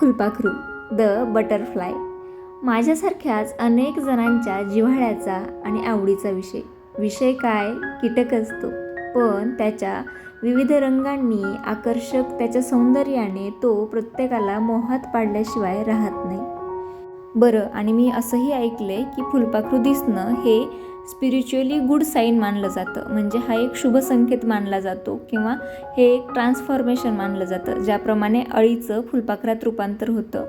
फुलपाखरू the butterfly. माझ्यासारख्याच अनेक जणांच्या जिव्हाळ्याचा आणि आवडीचा विषय. विषय काय? कीटक असतो. पण त्याच्या विविध रंगांनी आकर्षक त्याच्या सौंदर्याने तो प्रत्येकाला मोहात पाडल्याशिवाय राहत नाही. बरं आणि मी असंही ऐकलं आहे की फुलपाखरू दिसणं हे स्पिरिच्युअली गुड साईन मानलं जातं. म्हणजे हा एक शुभ संकेत मानला जातो किंवा हे एक ट्रान्सफॉर्मेशन मानलं जातं ज्याप्रमाणे अळीचं फुलपाखरात रूपांतर होतं.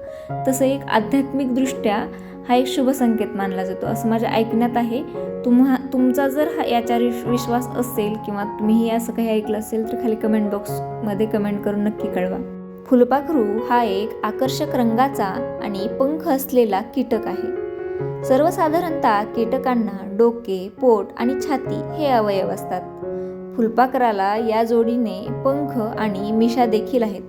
तसं एक आध्यात्मिकदृष्ट्या हा एक शुभ संकेत मानला जातो. असं माझ्या ऐकण्यात आहे. तुम्हा तुमचा जर हा याच्यावर विश्वास असेल किंवा तुम्हीही असं काही ऐकलं असेल तर खाली कमेंट बॉक्समध्ये कमेंट करून नक्की कळवा. फुलपाखरू हा एक आकर्षक रंगाचा आणि पंख असलेला कीटक आहे. सर्वसाधारणतः कीटकांना डोके पोट आणि छाती हे अवयव असतात. फुलपाखराला या जोडीने पंख आणि मिशा देखील आहेत.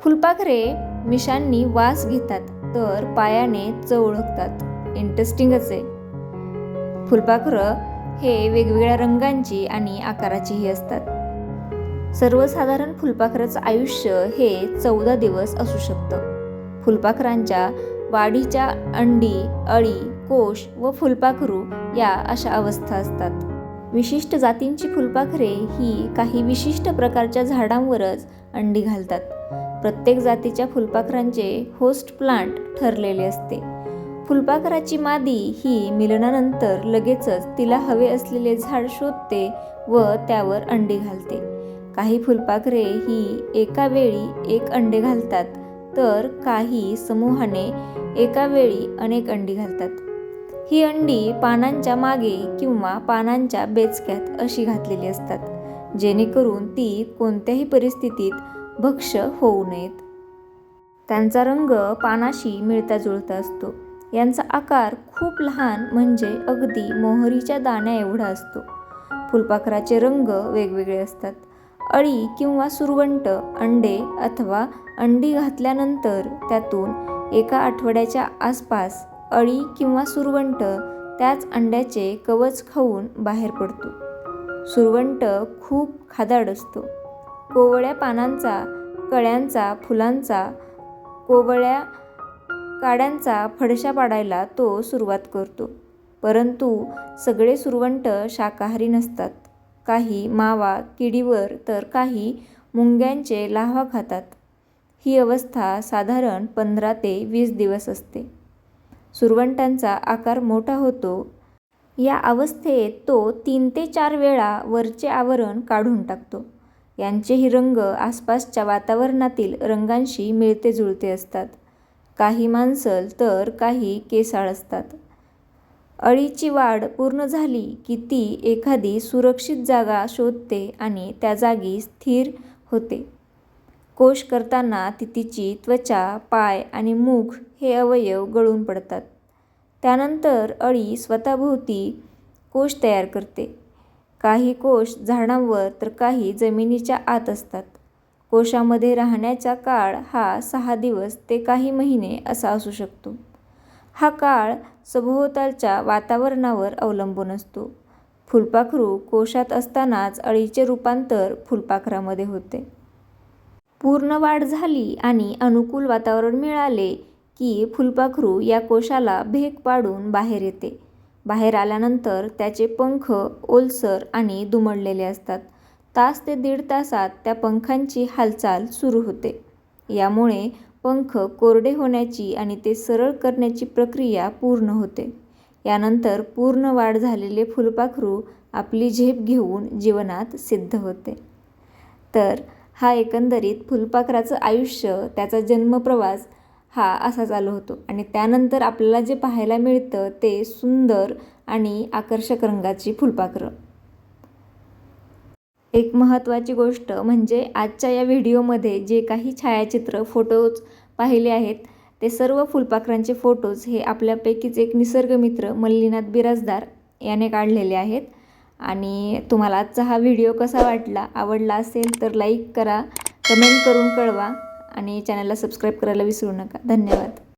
फुलपाखरे मिशांनी वास घेतात तर पायाने चव ओळखतात. इंटरेस्टिंगच आहे फुलपाखरं हे वेगवेगळ्या रंगांची आणि आकाराचीही असतात. सर्वसाधारण फुलपाखराचं आयुष्य हे चौदा दिवस असू शकतं. फुलपाखरांच्या वाढीच्या अंडी अळी कोश व फुलपाखरू या अशा अवस्था असतात. विशिष्ट जातींची फुलपाखरे ही काही विशिष्ट प्रकारच्या झाडांवरच अंडी घालतात. प्रत्येक जातीच्या फुलपाखरांचे होस्ट प्लांट ठरलेले असते. फुलपाखराची मादी ही मिलनानंतर लगेचच तिला हवे असलेले झाड शोधते व त्यावर अंडी घालते. काही फुलपाखरे ही एका वेळी एक अंडे घालतात तर काही समूहाने एका वेळी अनेक अंडी घालतात. ही अंडी पानांच्या मागे किंवा पानांच्या बेचक्यात अशी घातलेली असतात जेणेकरून ती कोणत्याही परिस्थितीत भक्ष्य होऊ नयेत. त्यांचा रंग पानाशी मिळता जुळता असतो. यांचा आकार खूप लहान म्हणजे अगदी मोहरीच्या दाण्या एवढा असतो. फुलपाखराचे रंग वेगवेगळे असतात. अळी किंवा सुरवंट अंडे अथवा अंडी घातल्यानंतर त्यातून एका आठवड्याच्या आसपास अळी किंवा सुरवंट त्याच अंड्याचे कवच खाऊन बाहेर पडतो. सुरवंट खूप खादाड असतो. कोवळ्या पानांचा कळ्यांचा फुलांचा कोवळ्या काड्यांचा फडशा पाडायला तो सुरुवात करतो. परंतु सगळे सुरवंट शाकाहारी नसतात. काही मावा किडीवर तर काही मुंग्यांचे लाव्हा खातात. ही अवस्था साधारण पंधरा ते वीस दिवस असते. सुरवंटांचा आकार मोठा होतो. या अवस्थेत तो तीन ते चार वेळा वरचे आवरण काढून टाकतो. यांचेही रंग आसपासच्या वातावरणातील रंगांशी मिळते जुळते असतात. काही मांसल तर काही केसाळ असतात. अळीची वाढ पूर्ण झाली की ती एखादी सुरक्षित जागा शोधते आणि त्या जागी स्थिर होते. कोश करताना ती तिची त्वचा पाय आणि मुख हे अवयव गळून पडतात. त्यानंतर अळी स्वतःभोवती कोश तयार करते. काही कोश झाडांवर तर काही जमिनीच्या आत असतात. कोशामध्ये राहण्याचा काळ हा सहा दिवस ते काही महिने असा असू शकतो. हा काळ सभोवतालच्या वातावरणावर अवलंबून असतो. फुलपाखरू कोशात असतानाच अळीचे रूपांतर फुलपाखरामध्ये होते. पूर्ण वाढ झाली आणि अनुकूल वातावरण मिळाले की फुलपाखरू या कोशाला भेग पाडून बाहेर येते. बाहेर आल्यानंतर त्याचे पंख ओलसर आणि दुमडलेले असतात. तास ते दीड तासात त्या पंखांची हालचाल सुरू होते. यामुळे पंख कोरडे होण्याची आणि ते सरळ करण्याची प्रक्रिया पूर्ण होते. यानंतर पूर्ण वाढ झालेले फुलपाखरू आपली झेप घेऊन जीवनात सिद्ध होते. तर हा एकंदरीत फुलपाखराचं आयुष्य त्याचा जन्मप्रवास हा असा चालू होतो आणि त्यानंतर आपल्याला जे पाहायला मिळतं ते सुंदर आणि आकर्षक रंगाची फुलपाखरं. एक महत्त्वाची गोष्ट म्हणजे आजच्या या व्हिडिओमध्ये जे काही छायाचित्र फोटोज पाहिले आहेत. ते सर्व फुलपाखरांचे फोटोज हे आपल्यापैकीच एक निसर्गमित्र मल्लीनाथ बिराजदार याने काढलेले आहेत. आणि तुम्हाला आजचा हा व्हिडिओ कसा वाटला आवडला असेल तर लाईक करा कमेंट करून कळवा आणि चॅनलला सबस्क्राईब करायला विसरू नका. धन्यवाद.